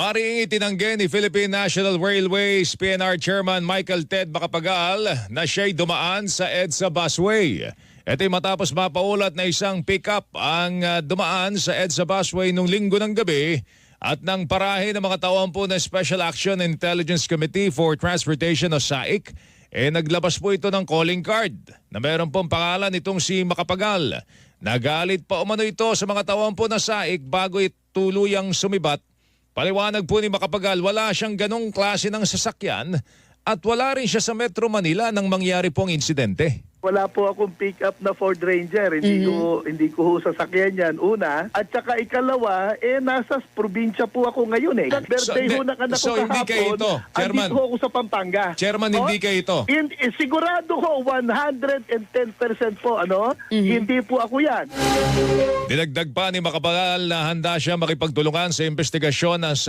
Maring itinanggi ni Philippine National Railways PNR Chairman Michael Ted Macapagal na siya'y dumaan sa EDSA busway. Ito'y matapos mapaulat na isang pickup ang ah, dumaan sa EDSA busway nung linggo ng gabi at nang parahe ng mga tauhan po ng Special Action Intelligence Committee for Transportation o SAIC, eh naglabas po ito ng calling card na meron pong pangalan itong si Macapagal. Nagalit pa umano ito sa mga tauhan po ng SAIC bago ituluyang sumibat Paliwanag po ni Makapagal, wala siyang ganong klase ng sasakyan at wala rin siya sa Metro Manila nang mangyari pong insidente. Wala po akong pick-up na Ford Ranger. Hindi ko hindi ko sasakyan yan. Una. At saka ikalawa, eh nasa probinsya po ako ngayon eh. Birthday hindi- ho ng anak so ko hindi kahapon. kayo ito, Chairman? Andito ako sa Pampanga. Chairman, hindi kayo ito. in- eh, sigurado ho, 110% po, ano? Hindi po ako yan. Dinagdag pa ni Makapagal na handa siya makipagtulungan sa investigasyon ng